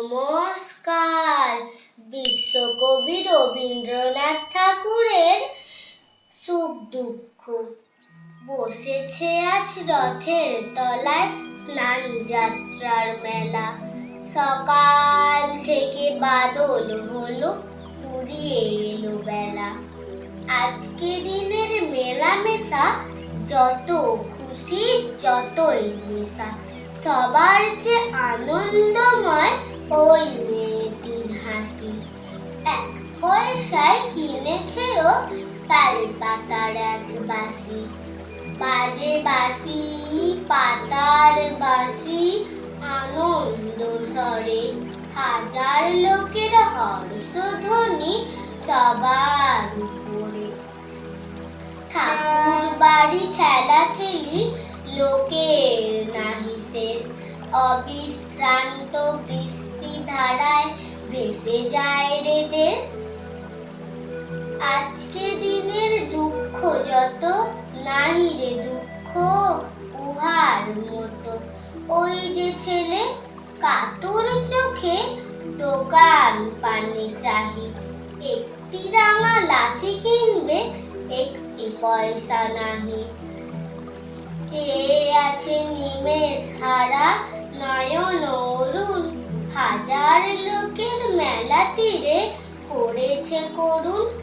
নমস্কার। বিশ্বকবি রবীন্দ্রনাথ ঠাকুরের সুখ দুঃখ। বসেছে আজ রথের তলায় স্নান যাত্রার মেলা। সকাল থেকে বাদল হলো ফুরিয়ে এলো বেলা। আজকে দিনের মেলামেশা যত খুশি যতই নেশা সবার যে আনন্দময় তাল পাতার এক বাসি বাজে বাসি পাতার বাসি আনন্দ স্বরে। হাজার লোকের হর্ষধ্বনি সবার উপরে। ঠাকুর বাড়ি ঠেলা ঠেলি, লোকের নাহি শেষ। অবিশ্রান্ত বৃষ্টি ধারায় ভেসে যায় রে দেশ। দুঃখ যত নাই রে দুঃখ উহার মতো। ওই যে ছেলে কাতর চোখে দোকান পানে চাহি। একটি রাঙা লাঠি কিনবে, একটি পয়সা নাহি। চেয়ে আছে নিমেষ হারা নয়ন অরুণ, হাজার লোকের মেলা তীরে করেছে করুণ